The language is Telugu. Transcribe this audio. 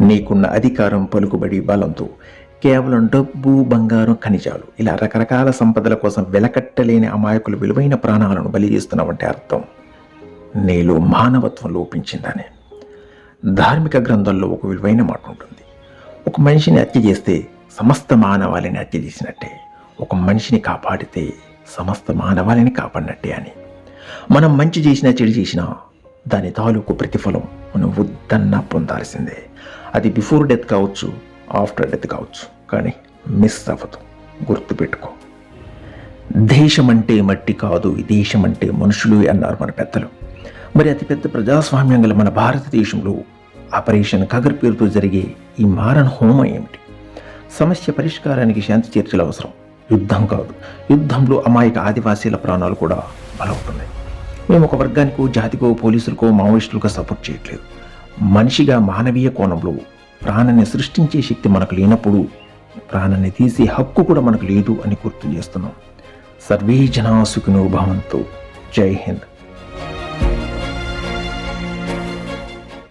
నీకున్న అధికారం పలుకుబడి బలంతో కేవలం డబ్బు బంగారం ఖనిజాలు ఇలా రకరకాల సంపదల కోసం వెలకట్టలేని అమాయకులు విలువైన ప్రాణాలను బలి చేస్తున్నావంటే అర్థం. నీలో మానవత్వం లోపించిందని. ధార్మిక గ్రంథాల్లో ఒక విలువైన మాట ఉంటుంది. ఒక మనిషిని హత్య చేస్తే సమస్త మానవాళిని హత్య చేసినట్టే. ఒక మనిషిని కాపాడితే సమస్త మానవాళిని కాపాడినట్టే అని. మనం మంచి చేసినా చెడు చేసినా దాని తాలూకు ప్రతిఫలం మనం వద్దన్నా పొందాల్సిందే. అది బిఫోర్ డెత్ కావచ్చు ఆఫ్టర్ డెత్ కావచ్చు కానీ మిస్ అవ్వదు. గుర్తుపెట్టుకో. దేశం అంటే మట్టి కాదు దేశం అంటే మనుషులు అన్నారు మన పెద్దలు. మరి అతిపెద్ద ప్రజాస్వామ్యం గల మన భారతదేశంలో ఆపరేషన్ కగర్ పేరుతో జరిగే ఈ మారణ హోమం ఏమిటి? సమస్య పరిష్కారానికి శాంతి చర్చలు అవసరం. యుద్ధం కాదు. యుద్ధంలో అమాయక ఆదివాసీల ప్రాణాలు కూడా బలవుతున్నాయి. మేము ఒక వర్గానికో జాతికో పోలీసులకో మావోయిస్టులకో సపోర్ట్ చేయట్లేదు. మనిషిగా మానవీయ కోణంలో ప్రాణాన్ని సృష్టించే శక్తి మనకు లేనప్పుడు ప్రాణాన్ని తీసే హక్కు కూడా మనకు లేదు అని గుర్తు చేస్తున్నాం. సర్వే జనా సుఖినో భవంతు. జై హింద్.